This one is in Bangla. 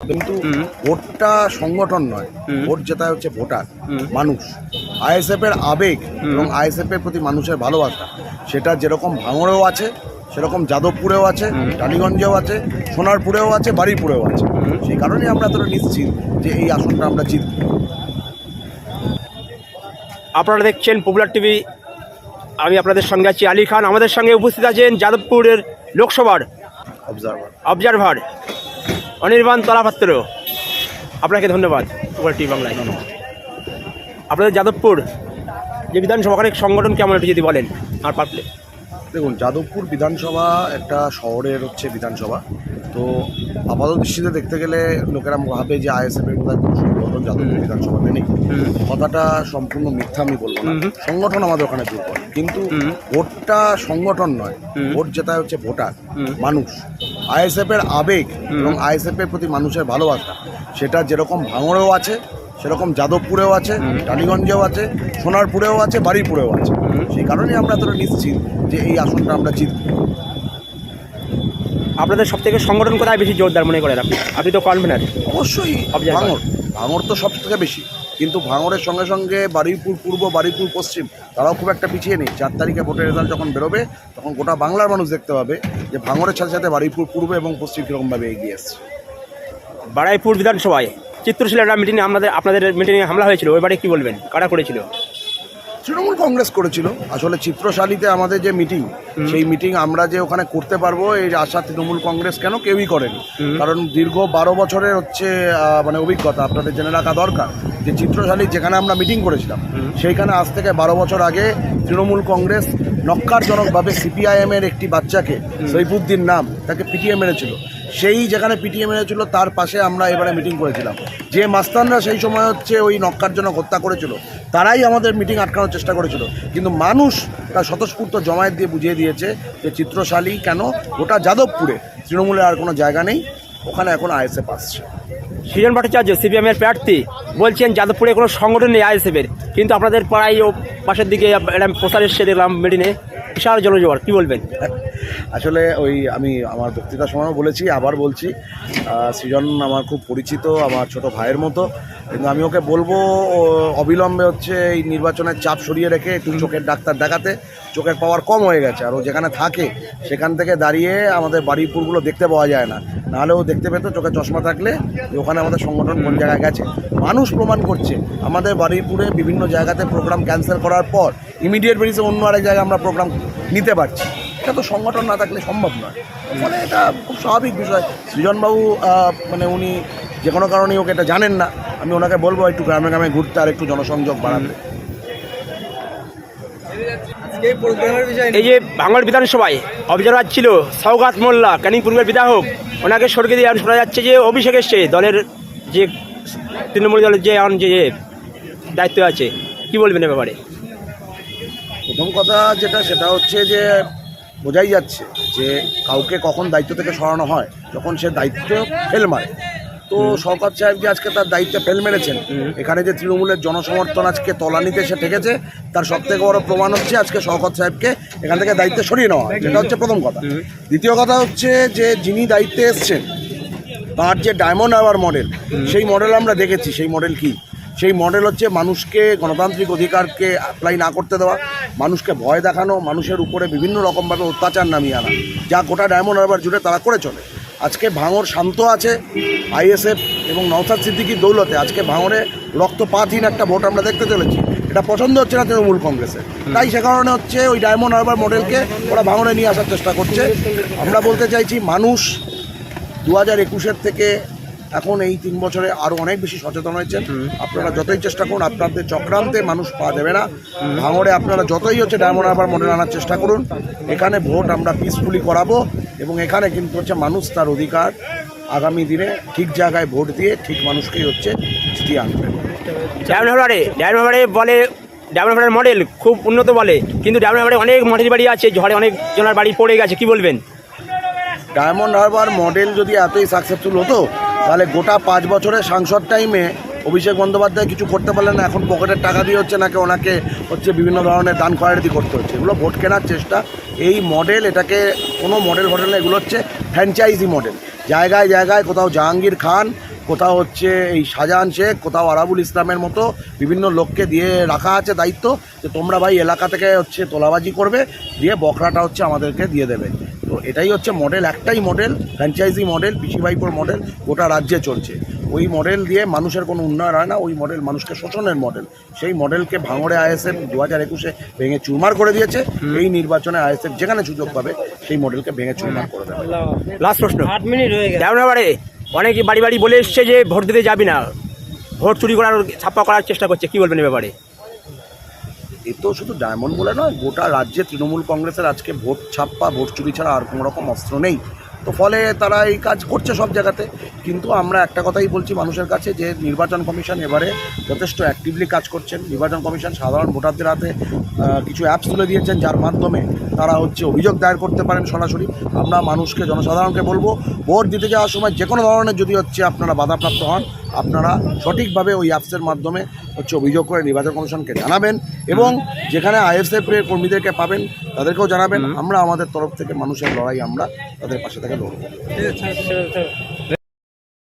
কিন্তু ভোটটা সংগঠন নয় ভোট যেটা হচ্ছে ভোটার মানুষ। আইএসএফ এর আবেগ। এবং আইএসএফ এর প্রতি মানুষের ভালোবাসা সেটা যেরকম ভাঙড়েও আছে সেরকম যাদবপুরেও আছে। টালিগঞ্জেও আছে সোনারপুরেও আছে বাড়িপুরেও আছে। সেই কারণেই আমরা তোরা নিশ্চিত যে এই আসনটা আমরা জিতব। আপনারা দেখছেন পপুলার টিভি। আমি আপনাদের সঙ্গে আছি আলী খান। আমাদের সঙ্গে উপস্থিত আছেন যাদবপুরের লোকসভার অবজারভার অবজারভার অনির্বাণ তলাপাত্র। আপনাকে ধন্যবাদ টিভি বাংলায়। আপনাদের যাদবপুর যে বিধানসভা অনেক সংগঠন কেমন একটু যদি বলেন আর পারলে। দেখুন যাদবপুর বিধানসভা একটা শহরের হচ্ছে বিধানসভা। তো আপাত দৃষ্টিতে দেখতে গেলে লোকেরা ভাবে যে আইএসএফ এর কোথায় কোনো সংগঠন যাদবপুর বিধানসভাতে নেই। কথাটা সম্পূর্ণ মিথ্যা আমি বলব না। সংগঠন আমাদের ওখানে দুর্বল। কিন্তু ভোটটা সংগঠন নয়। ভোট যেটা হচ্ছে ভোটার মানুষ। আইএসএফ এর আবেগ এবং আইএসএফ এর প্রতি মানুষের ভালোবাসা সেটা যেরকম ভাঙড়েও আছে সেরকম যাদবপুরেও আছে। টালিগঞ্জেও আছে সোনারপুরেও আছে বাড়িপুরেও আছে। সেই কারণেই আমরা তোরা নিশ্চিত যে এই আসনটা আমরা জিতব। আপনাদের সব থেকে সংগঠন কোথায় বেশি জোরদার মনে করেন আপনি? আপনি তো কনভেনার অবশ্যই. ভাঙর ভাঙর তো সব থেকে বেশি। কিন্তু ভাঙরের সঙ্গে সঙ্গে বারুইপুর পূর্ব, বারুইপুর পশ্চিম, তারাও খুব একটা পিছিয়ে নেই। চার তারিখে ভোটের রেজাল্ট যখন বেরোবে, তখন গোটা বাংলার মানুষ দেখতে পাবে যে ভাঙরের সাথে সাথে বারুইপুর পূর্ব এবং পশ্চিম কীরকমভাবে এগিয়ে আসছে বারাইপুর বিধানসভায় চিত্রশিলাটা মিটিংয়ে আমাদের আপনাদের মিটিংয়ে হামলা হয়েছিল, ওই বাড়ি কী বলবেন? কারা করেছিল? তৃণমূল কংগ্রেস করেছিল। আসলে চিত্রশালীতে আমাদের যে মিটিং সেই মিটিং আমরা যে ওখানে করতে পারব এই আশা তৃণমূল কংগ্রেস কেন কেউই করেনি? কারণ দীর্ঘ বারো বছরের হচ্ছে মানে অভিজ্ঞতা আপনাদের জেনে রাখা দরকার যে চিত্রশালী যেখানে আমরা মিটিং করেছিলাম সেইখানে আজ থেকে বারো বছর আগে তৃণমূল কংগ্রেস নক্কারজনকভাবে সিপিআইএম এর একটি বাচ্চাকে সৈফুদ্দিন নাম তাকে পিটিএ মেরেছিল। সেই যেখানে পিটিএ মেরেছিল তার পাশে আমরা এবারে মিটিং করেছিলাম। যে মাস্তানরা সেই সময় হচ্ছে ওই নক্কারজনক হত্যা করেছিল তারাই আমাদের মিটিং আটকানোর চেষ্টা করেছিল। কিন্তু মানুষ তার স্বতঃস্ফূর্ত জমায়েত দিয়ে বুঝিয়ে দিয়েছে যে চিত্রশালী কেন? গোটা যাদবপুরে তৃণমূলের আর কোনো জায়গা নেই। ওখানে এখন আইএসএফ আসছে। সৃজন ভট্টাচার্য সিপিএমের প্রার্থী বলছেন যাদবপুরে কোনো সংগঠন নেই আইএসএফের কিন্তু আপনাদের পাড়ায় ও পাশের দিকে একটা প্রচার এসছে দেখলাম মিটিংয়ে। বিশাল জনজোয়ার কী বলবেন? আসলে ওই আমি আমার বক্তৃতার সময়ও বলেছি আবার বলছি সৃজন আমার খুব পরিচিত আমার ছোট ভাইয়ের মতো। কিন্তু আমি ওকে বলব অবিলম্বে হচ্ছে এই নির্বাচনের চাপ সরিয়ে রেখে একটু চোখের ডাক্তার দেখাতে। চোখের পাওয়ার কম হয়ে গেছে, আর ও যেখানে থাকে, সেখান থেকে দাঁড়িয়ে আমাদের বাড়িপুরগুলো দেখতে পাওয়া যায় না। নাহলে ও দেখতে পেতো, চোখে চশমা থাকলে যে ওখানে আমাদের সংগঠন কোন জায়গায় গেছে। মানুষ প্রমাণ করছে, আমাদের বাড়িপুরে বিভিন্ন জায়গাতে প্রোগ্রাম ক্যান্সেল করার পর ইমিডিয়েট বেরিসে অন্য আরেক জায়গায় আমরা প্রোগ্রাম নিতে পারছি। এটা তো সংগঠন না থাকলে সম্ভব নয়। মানে এটা খুব স্বাভাবিক বিষয়। সৃজনবাবু মানে উনি যে কোনো কারণেই ওকে এটা জানেন না। আমি ওনাকে বলব একটু গ্রামে গ্রামে ঘুরতে আর একটু জনসংযোগ বাড়াতে। এই যে বাংলার বিধানসভায় অবজারভার ছিল সৌগাত মোল্লা ক্যানিং পূর্বের বিধায়ক ওনাকে সরকে দিয়ে শোনা যাচ্ছে যে অভিষেক এসছে দলের যে তৃণমূল দলের যে এখন যে দায়িত্ব আছে কি বলবেন এ ব্যাপারে? প্রথম কথা যেটা সেটা হচ্ছে যে বোঝাই যাচ্ছে যে কাউকে কখন দায়িত্ব থেকে সরানো হয় যখন সে দায়িত্ব ফেল মারে। তো শওকত সাহেব যে আজকে তার দায়িত্বে ফেল মেরেছেন। এখানে যে তৃণমূলের জনসমর্থন আজকে তলানিতে এসে ঠেকেছে তার সব থেকে বড় প্রমাণ হচ্ছে আজকে শওকত সাহেবকে এখান থেকে দায়িত্বে সরিয়ে নেওয়া। হয়। যেটা হচ্ছে প্রথম কথা। দ্বিতীয় কথা হচ্ছে যে যিনি দায়িত্বে এসছেন তার যে ডায়মন্ড আওয়ার মডেল সেই মডেল আমরা দেখেছি। সেই মডেল কি? সেই মডেল হচ্ছে মানুষকে গণতান্ত্রিক অধিকারকে অ্যাপ্লাই না করতে দেওয়া মানুষকে ভয় দেখানো মানুষের উপরে বিভিন্ন রকমভাবে অত্যাচার নামিয়ে আনা। যা গোটা ডায়মন্ড হারবার জুড়ে তারা করে চলে। আজকে ভাঙর শান্ত আছে আইএসএফ এবং নওসাদ সিদ্দিকির দৌলতে। আজকে ভাঙরে রক্তপাতহীন একটা ভোট আমরা দেখতে চলেছি। এটা পছন্দ হচ্ছে না তৃণমূল কংগ্রেসে। তাই সে কারণে হচ্ছে ওই ডায়মন্ড হারবার মডেলকে ওরা ভাঙরে নিয়ে আসার চেষ্টা করছে। আমরা বলতে চাইছি, মানুষ দু হাজার একুশের থেকে এখন এই তিন বছরে আরও অনেক বেশি সচেতন হয়েছেন আপনারা যতই চেষ্টা করুন, আপনাদের চক্রান্তে মানুষ পা দেবে না। ভাঙড়ে আপনারা যতই হচ্ছে ডায়মন্ড হারবার মডেল আনার চেষ্টা করুন, এখানে ভোট আমরা পিসফুলি করাবো। এবং এখানে কিন্তু হচ্ছে মানুষ তার অধিকার আগামী দিনে ঠিক জায়গায় ভোট দিয়ে ঠিক মানুষকেই হচ্ছে জিতিয়ে আনবে। ডায়মন্ড হারবারে ডায়মন্ড হারবারে বলে ডায়মন্ড হারবারের মডেল খুব উন্নত বলে কিন্তু ডায়মন্ড হারবারে অনেক মঠের বাড়ি আছে ঝড়ে অনেক জনের বাড়ি পড়ে গেছে কি বলবেন? ডায়মন্ড হারবার মডেল যদি এতই সাকসেসফুল হতো তাহলে গোটা পাঁচ বছরের সাংসদ টাইমে অভিষেক বন্দ্যোপাধ্যায় কিছু করতে পারলেন না, এখন পকেটের টাকা দিয়ে হচ্ছে নাকি ওনাকে হচ্ছে বিভিন্ন ধরনের দান খয়রাতি করতে হচ্ছে। এগুলো ভোট কেনার চেষ্টা। এই মডেল এটাকে কোনো মডেল ফডেল না, এগুলো হচ্ছে ফ্র্যাঞ্চাইজি মডেল জায়গায় জায়গায় কোথাও জাহাঙ্গীর খান, কোথাও হচ্ছে এই শাহজাহান শেখ, কোথাও আরাবুল ইসলামের মতো বিভিন্ন লোককে দিয়ে রাখা আছে দায়িত্ব যে তোমরা ভাই এলাকা থেকে হচ্ছে তোলাবাজি করবে, দিয়ে বকরাটা হচ্ছে আমাদেরকে দিয়ে দেবে। তো এটাই হচ্ছে মডেল একটাই মডেল ফ্র্যাঞ্চাইজি মডেল পিসিবাইপুর মডেল গোটা রাজ্যে চলছে। ওই মডেল দিয়ে মানুষের কোনো উন্নয়ন হয় না ওই মডেল মানুষকে শোষণের মডেল সেই মডেলকে ভাঙড়ে আইএসএফ দু হাজার একুশে ভেঙে চুরমার করে দিয়েছে। এই নির্বাচনে আইএসএফ যেখানে সুযোগ পাবে সেই মডেলকে ভেঙে চুরমার করে দেবে। লাস্ট প্রশ্ন। আট মিনিট হয়ে গেছে। ডায়মন্ডবারে অনেকে বাড়ি বাড়ি বলে এসছে যে ভোট দিতে যাবি না। ভোট চুরি করার ছাপ্পা করার চেষ্টা করছে কি বলবেন এ ব্যাপারে? এ তো শুধু ডায়মন্ড বলে নয় গোটা রাজ্যে তৃণমূল কংগ্রেসের আজকে ভোট ছাপ্পা ভোট চুরি ছাড়া আর কোনো রকম অস্ত্র নেই। তো ফলে তারা এই কাজ করছে সব জায়গাতে। কিন্তু আমরা একটা কথাই বলছি মানুষের কাছে যে নির্বাচন কমিশন এবারে যথেষ্ট অ্যাক্টিভলি কাজ করছেন। নির্বাচন কমিশন সাধারণ ভোটারদের হাতে কিছু অ্যাপস তুলে দিয়েছেন যার মাধ্যমে তারা হচ্ছে অভিযোগ দায়ের করতে পারেন সরাসরি। আমরা মানুষকে জনসাধারণকে বলব ভোট দিতে যাওয়ার সময় যে কোনো ধরনের যদি হচ্ছে আপনারা বাধাপ্রাপ্ত হন আপনারা সঠিকভাবে ওই অ্যাপসের মাধ্যমে হচ্ছে অভিযোগ করে নির্বাচন কমিশনকে জানাবেন এবং যেখানে আইএসএফ এর কর্মীদেরকে পাবেন তাদেরকেও জানাবেন। আমরা আমাদের তরফ থেকে মানুষের লড়াই আমরা তাদের পাশে থেকে লড়বো। ঠিক আছে